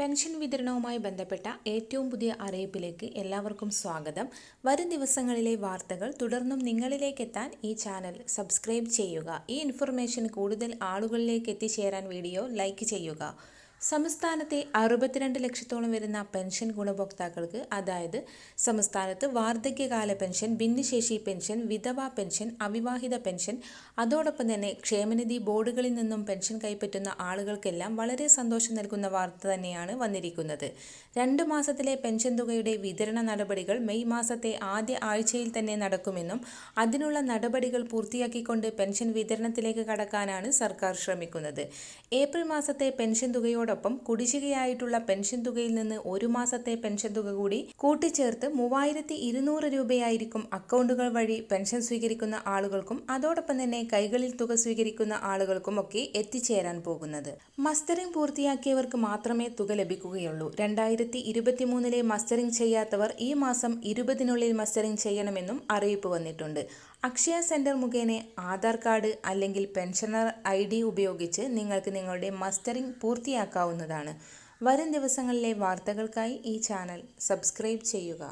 Pension വിതരണവുമായി ബന്ധപ്പെട്ട ഏറ്റവും പുതിയ അറിയിപ്പിലേക്ക് എല്ലാവർക്കും സ്വാഗതം. വരും ദിവസങ്ങളിലെ വാർത്തകൾ തുടർന്നും നിങ്ങളിലേക്ക് എത്താൻ ഈ ചാനൽ സബ്സ്ക്രൈബ് ചെയ്യുക. ഈ ഇൻഫർമേഷൻ കൂടുതൽ ആളുകളിലേക്ക് എത്തിച്ചേരാൻ വീഡിയോ ലൈക്ക് ചെയ്യുക. സംസ്ഥാനത്തെ അറുപത്തിരണ്ട് ലക്ഷത്തോളം വരുന്ന പെൻഷൻ ഗുണഭോക്താക്കൾക്ക് അതായത് സംസ്ഥാനത്ത് വാർദ്ധക്യകാല പെൻഷൻ ഭിന്നശേഷി പെൻഷൻ വിധവാ പെൻഷൻ അവിവാഹിത പെൻഷൻ അതോടൊപ്പം തന്നെ ക്ഷേമനിധി ബോർഡുകളിൽ നിന്നും പെൻഷൻ കൈപ്പറ്റുന്ന ആളുകൾക്കെല്ലാം വളരെ സന്തോഷം നൽകുന്ന വാർത്ത തന്നെയാണ് വന്നിരിക്കുന്നത്. രണ്ട് മാസത്തിലെ പെൻഷൻ തുകയുടെ വിതരണ നടപടികൾ മെയ് മാസത്തെ ആദ്യ ആഴ്ചയിൽ തന്നെ നടക്കുമെന്നും അതിനുള്ള നടപടികൾ പൂർത്തിയാക്കിക്കൊണ്ട് പെൻഷൻ വിതരണത്തിലേക്ക് കടക്കാനാണ് സർക്കാർ ശ്രമിക്കുന്നത്. ഏപ്രിൽ മാസത്തെ പെൻഷൻ തുകയോട് ഇതിനോടൊപ്പം കുടിശ്ശികയായിട്ടുള്ള പെൻഷൻ തുകയിൽ നിന്ന് ഒരു മാസത്തെ പെൻഷൻ തുക കൂടി കൂട്ടിച്ചേർത്ത് മൂവായിരത്തി ഇരുന്നൂറ് രൂപയായിരിക്കും അക്കൗണ്ടുകൾ വഴി പെൻഷൻ സ്വീകരിക്കുന്ന ആളുകൾക്കും അതോടൊപ്പം തന്നെ കൈകളിൽ തുക സ്വീകരിക്കുന്ന ആളുകൾക്കും ഒക്കെ എത്തിച്ചേരാൻ പോകുന്നത്. മസ്റ്ററിംഗ് പൂർത്തിയാക്കിയവർക്ക് മാത്രമേ തുക ലഭിക്കുകയുള്ളൂ. രണ്ടായിരത്തി ഇരുപത്തിമൂന്നിലെ മസ്റ്ററിംഗ് ചെയ്യാത്തവർ ഈ മാസം ഇരുപതിനുള്ളിൽ മസ്റ്ററിംഗ് ചെയ്യണമെന്നും അറിയിപ്പ് വന്നിട്ടുണ്ട്. അക്ഷയ സെന്റർ മുഖേന ആധാർ കാർഡ് അല്ലെങ്കിൽ പെൻഷനർ ഐ ഉപയോഗിച്ച് നിങ്ങൾക്ക് നിങ്ങളുടെ മസ്റ്ററിംഗ് പൂർത്തിയാക്കാവുന്നതാണ് വരും ദിവസങ്ങളിലെ വാർത്തകൾക്കായി ഈ ചാനൽ സബ്സ്ക്രൈബ് ചെയ്യുക.